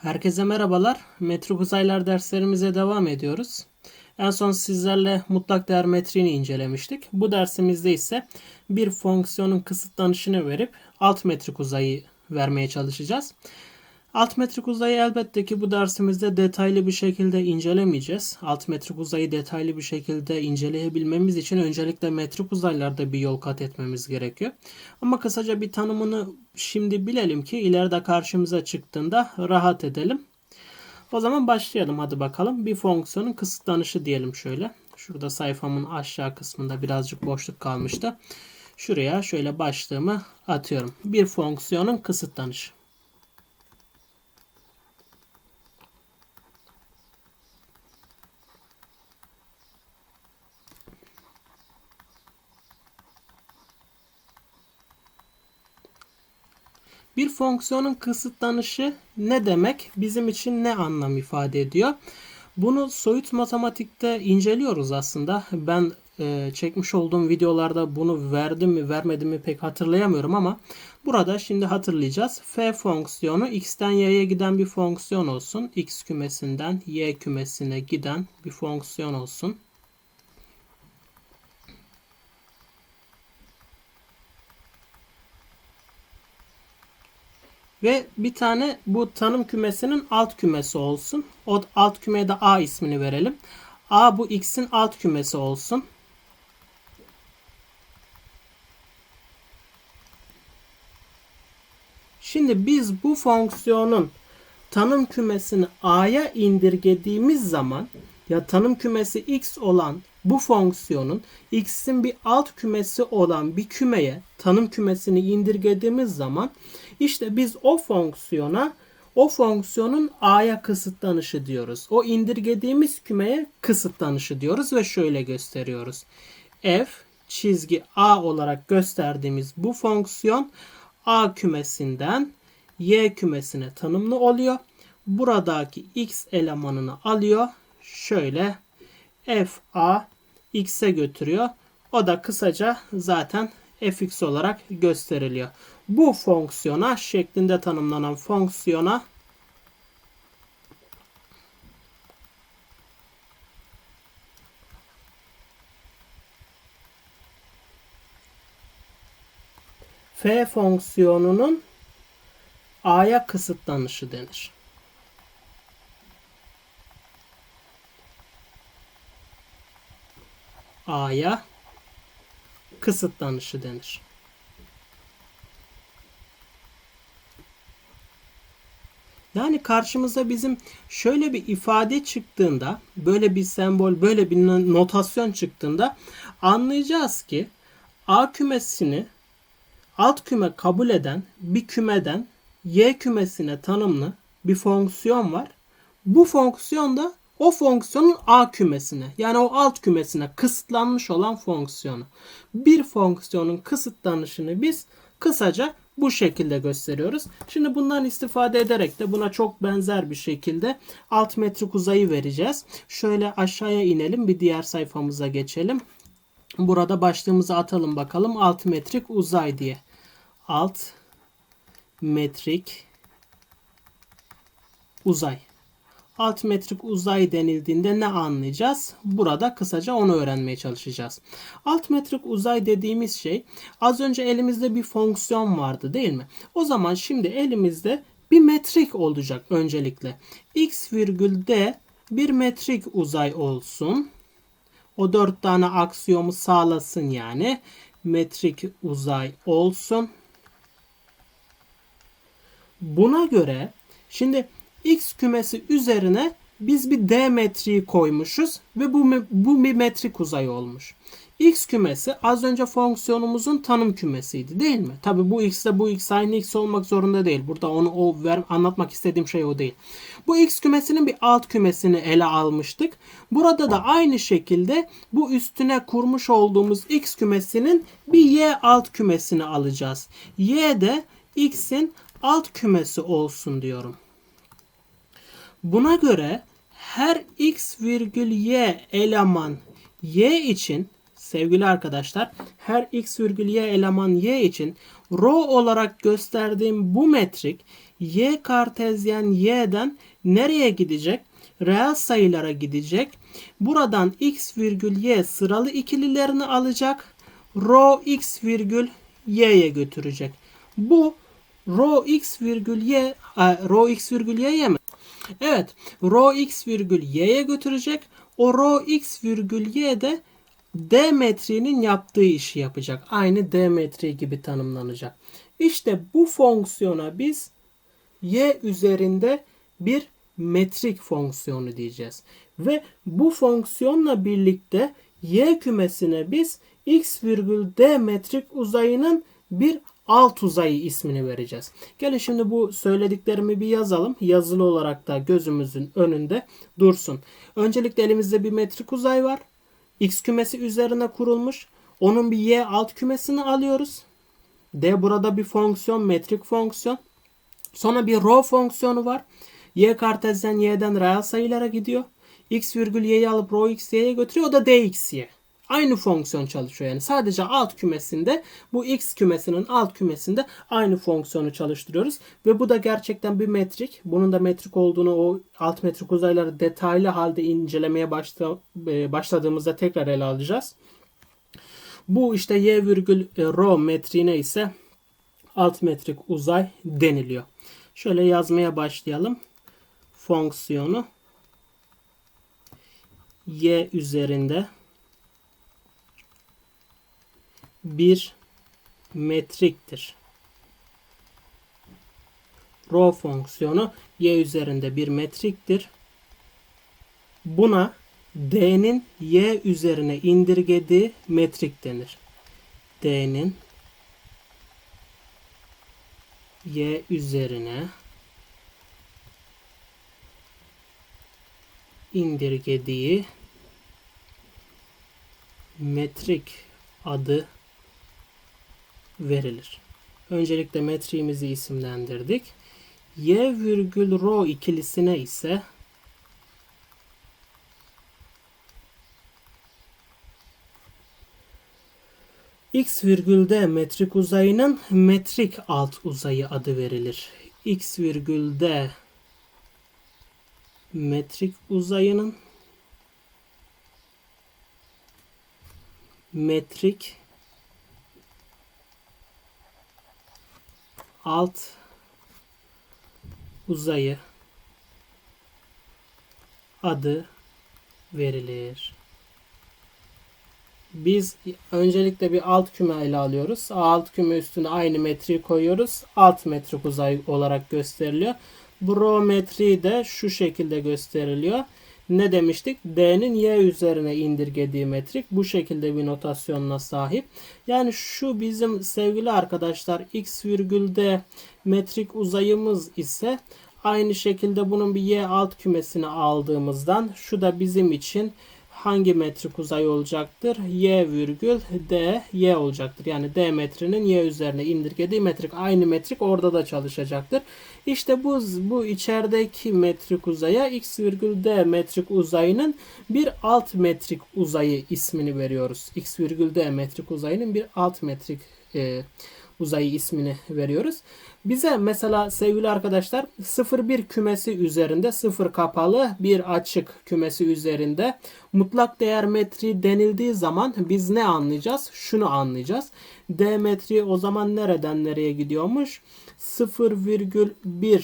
Herkese merhabalar. Metrik uzaylar derslerimize devam ediyoruz. En son sizlerle mutlak değer metriğini incelemiştik. Bu dersimizde ise bir fonksiyonun kısıtlanışını verip alt metrik uzayı vermeye çalışacağız. Alt metrik uzayı elbette ki bu dersimizde detaylı bir şekilde incelemeyeceğiz. Alt metrik uzayı detaylı bir şekilde inceleyebilmemiz için öncelikle metrik uzaylarda bir yol kat etmemiz gerekiyor. Ama kısaca bir tanımını şimdi bilelim ki ileride karşımıza çıktığında rahat edelim. O zaman başlayalım hadi bakalım. Bir fonksiyonun kısıtlanışı diyelim şöyle. Şurada sayfamın aşağı kısmında birazcık boşluk kalmıştı. Şuraya şöyle başlığımı atıyorum. Bir fonksiyonun kısıtlanışı. Bir fonksiyonun kısıtlanışı ne demek? Bizim için ne anlam ifade ediyor? Bunu soyut matematikte inceliyoruz aslında. Ben e, çekmiş olduğum videolarda bunu verdim mi vermedim mi pek hatırlayamıyorum ama burada şimdi hatırlayacağız. F fonksiyonu x'ten y'ye giden bir fonksiyon olsun. x kümesinden y kümesine giden bir fonksiyon olsun. Ve bir tane bu tanım kümesinin alt kümesi olsun. O alt kümeye de A ismini verelim. A bu x'in alt kümesi olsun. Şimdi biz bu fonksiyonun tanım kümesini A'ya indirgediğimiz zaman ya tanım kümesi x olan bu fonksiyonun x'in bir alt kümesi olan bir kümeye tanım kümesini indirgediğimiz zaman işte biz o fonksiyona o fonksiyonun a'ya kısıtlanışı diyoruz. O indirgediğimiz kümeye kısıtlanışı diyoruz ve şöyle gösteriyoruz. f çizgi a olarak gösterdiğimiz bu fonksiyon a kümesinden y kümesine tanımlı oluyor. Buradaki x elemanını alıyor. Şöyle f a x'e götürüyor. O da kısaca zaten fx olarak gösteriliyor. Bu fonksiyona şeklinde tanımlanan fonksiyona f fonksiyonunun a'ya kısıtlanışı denir. A'ya kısıtlanışı denir. Yani karşımıza bizim şöyle bir ifade çıktığında, böyle bir sembol, böyle bir notasyon çıktığında anlayacağız ki A kümesini alt küme kabul eden bir kümeden Y kümesine tanımlı bir fonksiyon var. Bu fonksiyon da o fonksiyonun A kümesine yani o alt kümesine kısıtlanmış olan fonksiyonu. Bir fonksiyonun kısıtlanışını biz kısaca bu şekilde gösteriyoruz. Şimdi bundan istifade ederek de buna çok benzer bir şekilde alt metrik uzayı vereceğiz. Şöyle aşağıya inelim bir diğer sayfamıza geçelim. Burada başlığımızı atalım bakalım alt metrik uzay diye. Alt metrik uzay alt metrik uzay denildiğinde ne anlayacağız? Burada kısaca onu öğrenmeye çalışacağız. Alt metrik uzay dediğimiz şey az önce elimizde bir fonksiyon vardı değil mi? O zaman şimdi elimizde bir metrik olacak öncelikle. x virgül d bir metrik uzay olsun. O dört tane aksiyomu sağlasın yani. Metrik uzay olsun. Buna göre şimdi x kümesi üzerine biz bir d metriği koymuşuz ve bu bu bir metrik uzay olmuş. X kümesi az önce fonksiyonumuzun tanım kümesiydi değil mi? Tabi bu x ile bu x aynı x olmak zorunda değil. Burada onu o ver, anlatmak istediğim şey o değil. Bu x kümesinin bir alt kümesini ele almıştık. Burada da aynı şekilde bu üstüne kurmuş olduğumuz x kümesinin bir y alt kümesini alacağız. Y de x'in alt kümesi olsun diyorum. Buna göre her x virgül y eleman y için sevgili arkadaşlar her x virgül y eleman y için rho olarak gösterdiğim bu metrik y kartezyen y'den nereye gidecek? Reel sayılara gidecek. Buradan x virgül y sıralı ikililerini alacak. Rho x virgül y'ye götürecek. Bu rho x virgül y rho x virgül y'ye mi? Evet. Rho x virgül y'ye götürecek. O rho x virgül y de D metriğinin yaptığı işi yapacak. Aynı D metriği gibi tanımlanacak. İşte bu fonksiyona biz y üzerinde bir metrik fonksiyonu diyeceğiz. Ve bu fonksiyonla birlikte y kümesine biz x virgül d metrik uzayının bir alt uzayı ismini vereceğiz. Gelin şimdi bu söylediklerimi bir yazalım. Yazılı olarak da gözümüzün önünde dursun. Öncelikle elimizde bir metrik uzay var. X kümesi üzerine kurulmuş. Onun bir Y alt kümesini alıyoruz. D burada bir fonksiyon, metrik fonksiyon. Sonra bir row fonksiyonu var. Y kartezyen Y'den reel sayılara gidiyor. X virgül Y'yi alıp row X Y'ye götürüyor. O da DXY. Aynı fonksiyon çalışıyor yani. Sadece alt kümesinde bu X kümesinin alt kümesinde aynı fonksiyonu çalıştırıyoruz. Ve bu da gerçekten bir metrik. Bunun da metrik olduğunu o alt metrik uzayları detaylı halde incelemeye başla, e, başladığımızda tekrar ele alacağız. Bu işte y virgül e, rho metriğine ise alt metrik uzay deniliyor. Şöyle yazmaya başlayalım. Fonksiyonu y üzerinde bir metriktir. Rho fonksiyonu y üzerinde bir metriktir. Buna d'nin y üzerine indirgediği metrik denir. d'nin y üzerine indirgediği metrik adı verilir. Öncelikle metriğimizi isimlendirdik. Y virgül rho ikilisine ise x virgül d metrik uzayının metrik alt uzayı adı verilir. x virgül d metrik uzayının metrik alt uzayı adı verilir. Biz öncelikle bir alt küme ele alıyoruz. Alt küme üstüne aynı metriği koyuyoruz. Alt metrik uzay olarak gösteriliyor. Brometri de şu şekilde gösteriliyor ne demiştik? D'nin y üzerine indirgediği metrik bu şekilde bir notasyonla sahip. Yani şu bizim sevgili arkadaşlar x virgül d metrik uzayımız ise aynı şekilde bunun bir y alt kümesini aldığımızdan şu da bizim için hangi metrik uzay olacaktır? Y virgül D Y olacaktır. Yani D metrinin Y üzerine indirgediği metrik aynı metrik orada da çalışacaktır. İşte bu bu içerideki metrik uzaya X virgül D metrik uzayının bir alt metrik uzayı ismini veriyoruz. X virgül D metrik uzayının bir alt metrik e, uzayı ismini veriyoruz. Bize mesela sevgili arkadaşlar 0-1 kümesi üzerinde 0 kapalı bir açık kümesi üzerinde mutlak değer metri denildiği zaman biz ne anlayacağız? Şunu anlayacağız. D metri o zaman nereden nereye gidiyormuş? 0,1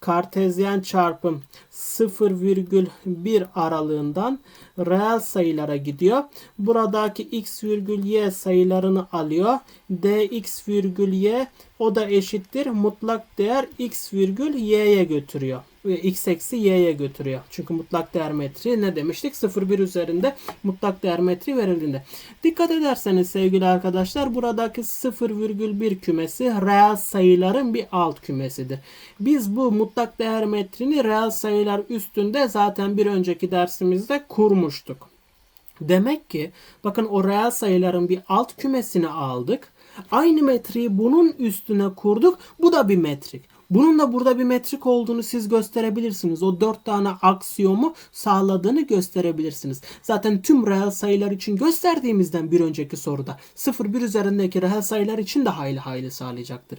kartezyen çarpım 0,1 aralığından reel sayılara gidiyor. Buradaki x virgül y sayılarını alıyor. dx virgül y o da eşittir mutlak değer x virgül y'ye götürüyor x eksi y'ye götürüyor. Çünkü mutlak değer metri ne demiştik? 0,1 üzerinde mutlak değer metri verildiğinde. Dikkat ederseniz sevgili arkadaşlar buradaki 0,1 kümesi reel sayıların bir alt kümesidir. Biz bu mutlak değer metrini reel sayılar üstünde zaten bir önceki dersimizde kurmuştuk. Demek ki bakın o reel sayıların bir alt kümesini aldık. Aynı metriği bunun üstüne kurduk. Bu da bir metrik. Bunun da burada bir metrik olduğunu siz gösterebilirsiniz. O dört tane aksiyomu sağladığını gösterebilirsiniz. Zaten tüm reel sayılar için gösterdiğimizden bir önceki soruda 0-1 üzerindeki reel sayılar için de hayli hayli sağlayacaktır.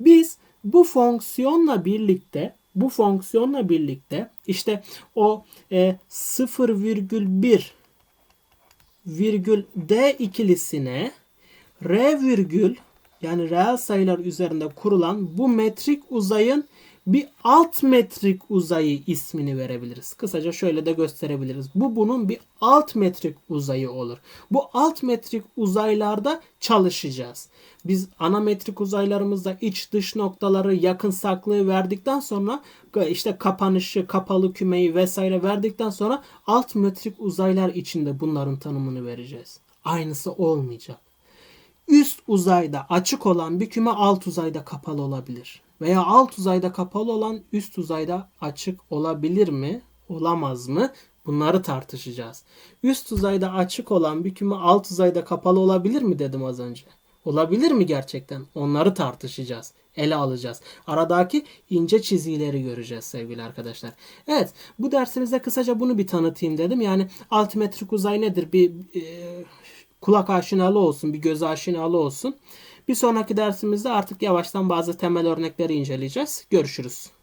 Biz bu fonksiyonla birlikte bu fonksiyonla birlikte işte o e, 0,1 virgül d ikilisine r virgül yani reel sayılar üzerinde kurulan bu metrik uzayın bir alt metrik uzayı ismini verebiliriz. Kısaca şöyle de gösterebiliriz. Bu bunun bir alt metrik uzayı olur. Bu alt metrik uzaylarda çalışacağız. Biz ana metrik uzaylarımızda iç dış noktaları yakın saklığı verdikten sonra işte kapanışı, kapalı kümeyi vesaire verdikten sonra alt metrik uzaylar içinde bunların tanımını vereceğiz. Aynısı olmayacak. Üst uzayda açık olan bir küme alt uzayda kapalı olabilir. Veya alt uzayda kapalı olan üst uzayda açık olabilir mi? Olamaz mı? Bunları tartışacağız. Üst uzayda açık olan bir küme alt uzayda kapalı olabilir mi dedim az önce. Olabilir mi gerçekten? Onları tartışacağız. Ele alacağız. Aradaki ince çizgileri göreceğiz sevgili arkadaşlar. Evet bu dersimizde kısaca bunu bir tanıtayım dedim. Yani altimetrik uzay nedir? Bir e, kulak aşinalı olsun, bir göz aşinalı olsun. Bir sonraki dersimizde artık yavaştan bazı temel örnekleri inceleyeceğiz. Görüşürüz.